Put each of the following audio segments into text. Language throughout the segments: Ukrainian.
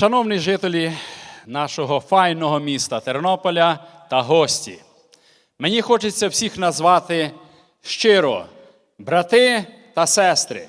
Шановні жителі нашого файного міста Тернополя та гості, мені хочеться всіх назвати щиро, брати та сестри.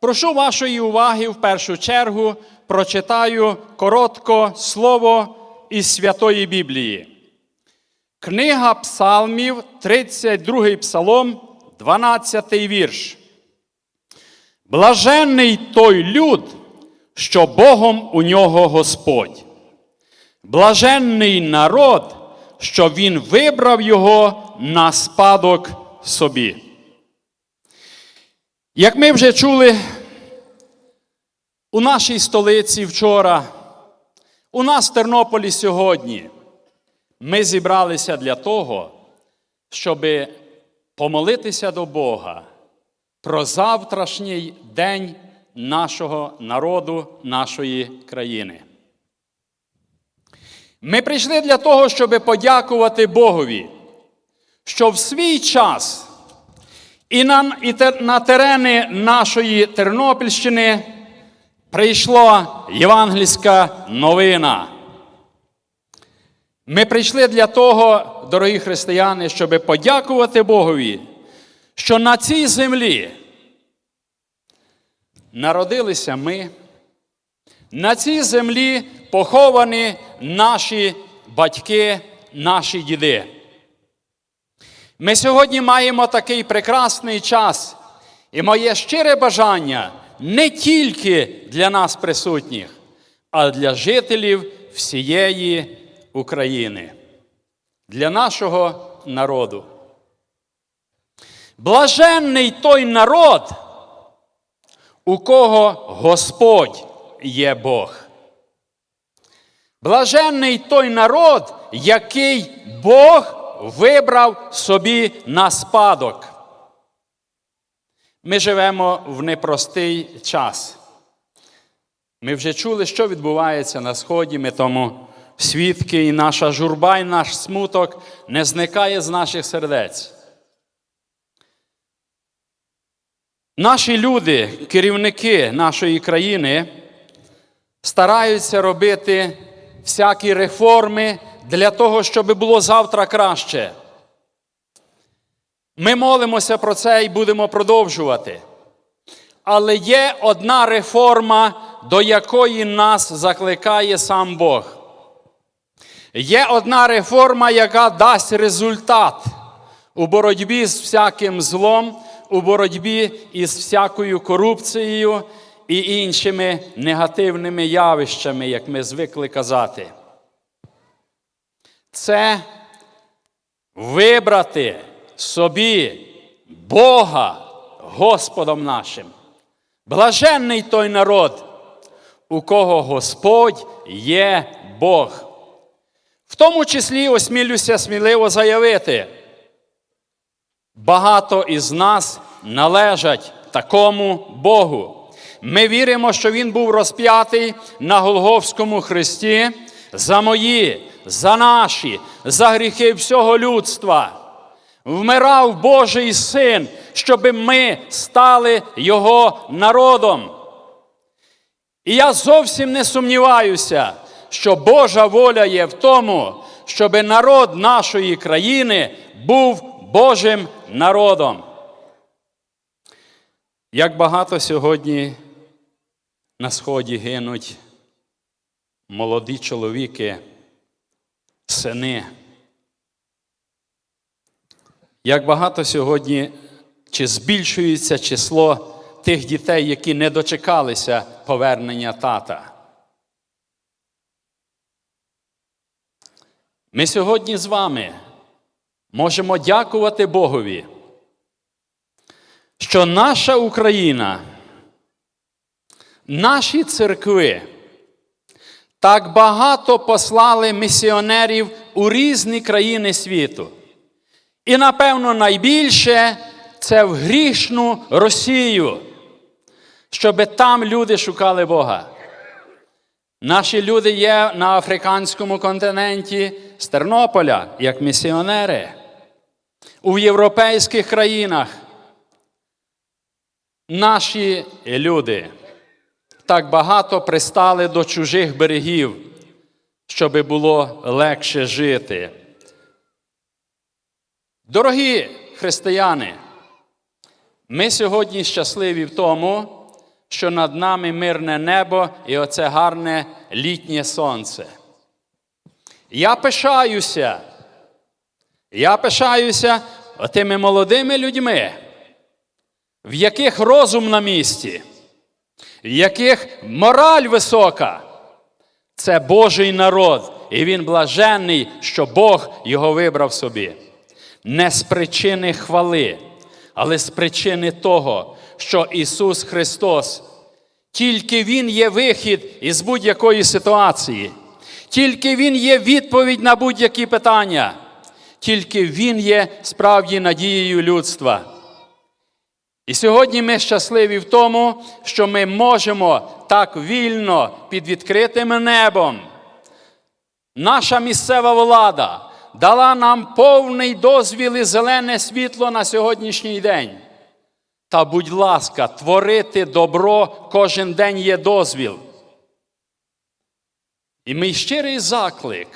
Прошу вашої уваги в першу чергу прочитаю коротко слово із Святої Біблії. Книга Псалмів, 32 псалом, 12 вірш. Блаженний той люд, що Богом у нього Господь. Блаженний народ, що Він вибрав його на спадок собі. Як ми вже чули у нашій столиці вчора, у нас в Тернополі сьогодні, ми зібралися для того, щоб помолитися до Бога про завтрашній день нашого народу, нашої країни. Ми прийшли для того, щоб подякувати Богові, що в свій час і на, і те- на терени нашої Тернопільщини прийшла євангельська новина. Ми прийшли для того, дорогі християни, щоб подякувати Богові, що на цій землі народилися ми, на цій землі поховані наші батьки, наші діди. Ми сьогодні маємо такий прекрасний час, і моє щире бажання не тільки для нас присутніх, а для жителів всієї України, для нашого народу. Блаженний той народ, у кого Господь є Бог. Блаженний той народ, який Бог вибрав собі на спадок. Ми живемо в непростий час. Ми вже чули, що відбувається на Сході, ми тому свідки, і наша журба, і наш смуток не зникає з наших сердець. Наші люди, керівники нашої країни, стараються робити всякі реформи для того, щоб було завтра краще. Ми молимося про це і будемо продовжувати. Але є одна реформа, до якої нас закликає сам Бог. Є одна реформа, яка дасть результат у боротьбі з всяким злом, у боротьбі із всякою корупцією і іншими негативними явищами, як ми звикли казати. Це вибрати собі Бога Господом нашим. Блаженний той народ, у кого Господь є Бог. В тому числі осмілюся сміливо заявити, багато із нас належать такому Богу. Ми віримо, що Він був розп'ятий на Голговському хресті за мої, за наші, за гріхи всього людства. Вмирав Божий син, щоб ми стали Його народом. І я зовсім не сумніваюся, що Божа воля є в тому, щоб народ нашої країни був Божим народом. Як багато сьогодні на сході гинуть молоді чоловіки, сини. Як багато сьогодні чи збільшується число тих дітей, які не дочекалися повернення тата. Ми сьогодні з вами можемо дякувати Богові, що наша Україна, наші церкви так багато послали місіонерів у різні країни світу. І, напевно, найбільше це в грішну Росію, щоб там люди шукали Бога. Наші люди є на африканському континенті з Тернополя як місіонери. У європейських країнах наші люди так багато пристали до чужих берегів, щоби було легше жити. Дорогі християни, ми сьогодні щасливі в тому, що над нами мирне небо і оце гарне літнє сонце. Я пишаюся. Я пишаюся тими молодими людьми, в яких розум на місці, в яких мораль висока. Це Божий народ, і він блаженний, що Бог його вибрав собі. Не з причини хвали, але з причини того, що Ісус Христос, тільки Він є вихід із будь-якої ситуації, тільки Він є відповідь на будь-які питання, тільки Він є справді надією людства. І сьогодні ми щасливі в тому, що ми можемо так вільно під відкритим небом. Наша місцева влада дала нам повний дозвіл і зелене світло на сьогоднішній день. Та, будь ласка, творити добро кожен день є дозвіл. І мій щирий заклик,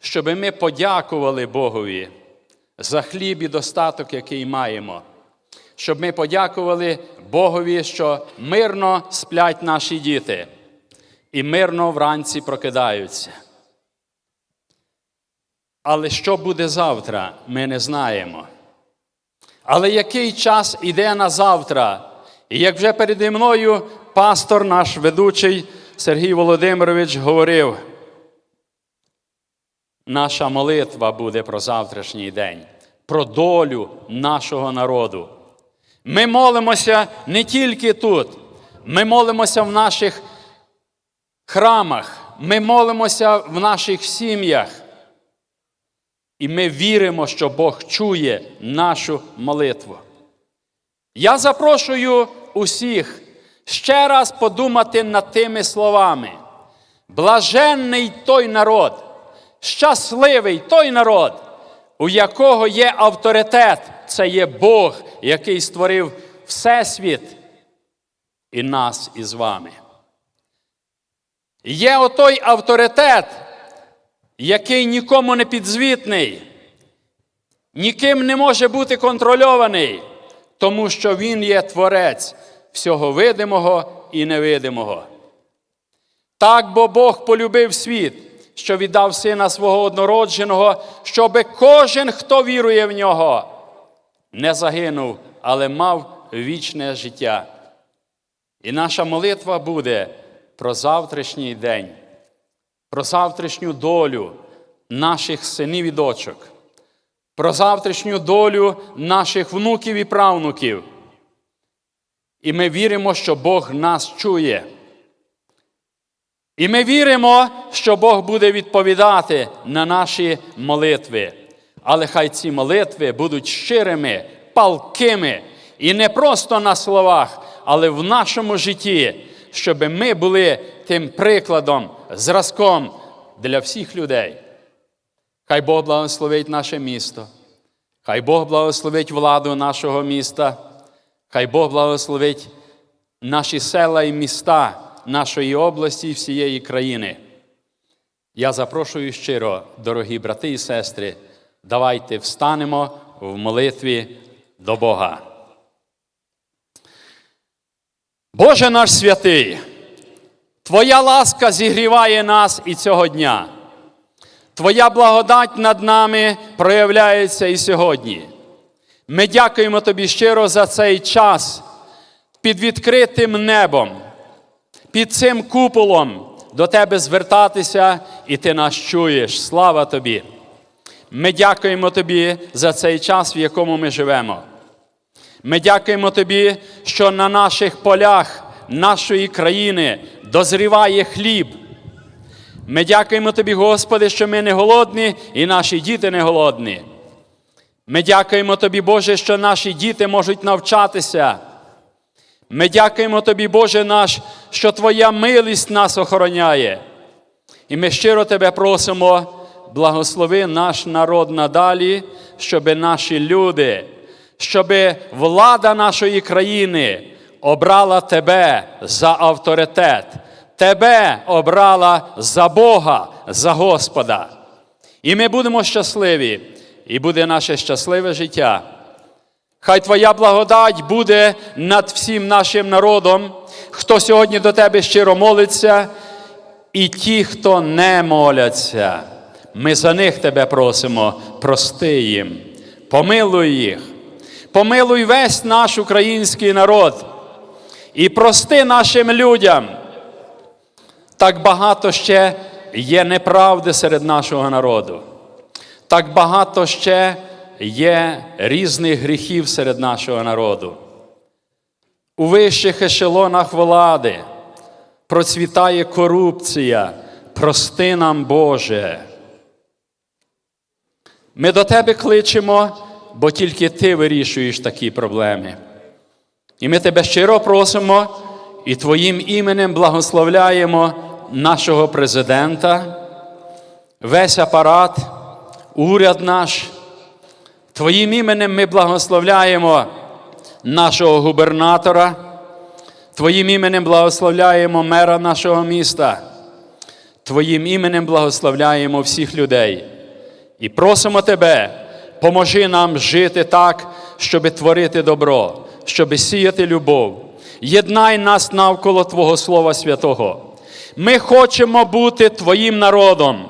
щоб ми подякували Богові за хліб і достаток, який маємо щоб ми подякували Богові, що мирно сплять наші діти і мирно вранці прокидаються. Але що буде завтра, ми не знаємо. Але який час іде на завтра? І як вже переді мною пастор наш ведучий Сергій Володимирович говорив, наша молитва буде про завтрашній день, про долю нашого народу. Ми молимося не тільки тут, ми молимося в наших храмах, ми молимося в наших сім'ях. І ми віримо, що Бог чує нашу молитву. Я запрошую усіх ще раз подумати над тими словами. Блаженний той народ, щасливий той народ, у якого є авторитет, це є Бог, який створив Всесвіт і нас із вами. Є отой авторитет, який нікому не підзвітний, ніким не може бути контрольований, тому що Він є творець всього видимого і невидимого. Так бо Бог полюбив світ, що віддав сина свого однородженого, щоби кожен, хто вірує в нього, не загинув, але мав вічне життя. І наша молитва буде про завтрашній день, про завтрашню долю наших синів і дочок, про завтрашню долю наших внуків і правнуків. І ми віримо, що Бог нас чує. І ми віримо, що Бог буде відповідати на наші молитви. Але хай ці молитви будуть щирими, палкими і не просто на словах, але в нашому житті, щоб ми були тим прикладом, зразком для всіх людей. Хай Бог благословить наше місто, хай Бог благословить владу нашого міста, хай Бог благословить наші села і міста нашої області і всієї країни. Я запрошую щиро, дорогі брати і сестри, давайте встанемо в молитві до Бога. Боже наш святий, Твоя ласка зігріває нас і цього дня. Твоя благодать над нами проявляється і сьогодні. Ми дякуємо Тобі щиро за цей час під відкритим небом, під цим куполом до Тебе звертатися, і Ти нас чуєш. Слава Тобі! Ми дякуємо Тобі за цей час, в якому ми живемо. Ми дякуємо Тобі, що на наших полях нашої країни дозріває хліб. Ми дякуємо Тобі, Господи, що ми не голодні і наші діти не голодні. Ми дякуємо Тобі, Боже, що наші діти можуть навчатися. Ми дякуємо Тобі, Боже наш, що Твоя милість нас охороняє. І ми щиро Тебе просимо, благослови наш народ надалі, щоб наші люди, щоб влада нашої країни обрала тебе за авторитет, тебе обрала за Бога, за Господа. І ми будемо щасливі, і буде наше щасливе життя. Хай Твоя благодать буде над всім нашим народом, хто сьогодні до Тебе щиро молиться, і ті, хто не моляться. Ми за них Тебе просимо, прости їм, помилуй їх, помилуй весь наш український народ і прости нашим людям. Так багато ще є неправди серед нашого народу. Так багато ще є різних гріхів серед нашого народу. У вищих ешелонах влади процвітає корупція. Прости нам, Боже. Ми до Тебе кличемо, бо тільки Ти вирішуєш такі проблеми. І ми Тебе щиро просимо і Твоїм іменем благословляємо нашого президента, весь апарат, уряд наш. Твоїм іменем ми благословляємо нашого губернатора, Твоїм іменем благословляємо мера нашого міста, Твоїм іменем благословляємо всіх людей. І просимо Тебе, поможи нам жити так, щоб творити добро, щоб сіяти любов. Єднай нас навколо Твого Слова Святого. Ми хочемо бути Твоїм народом.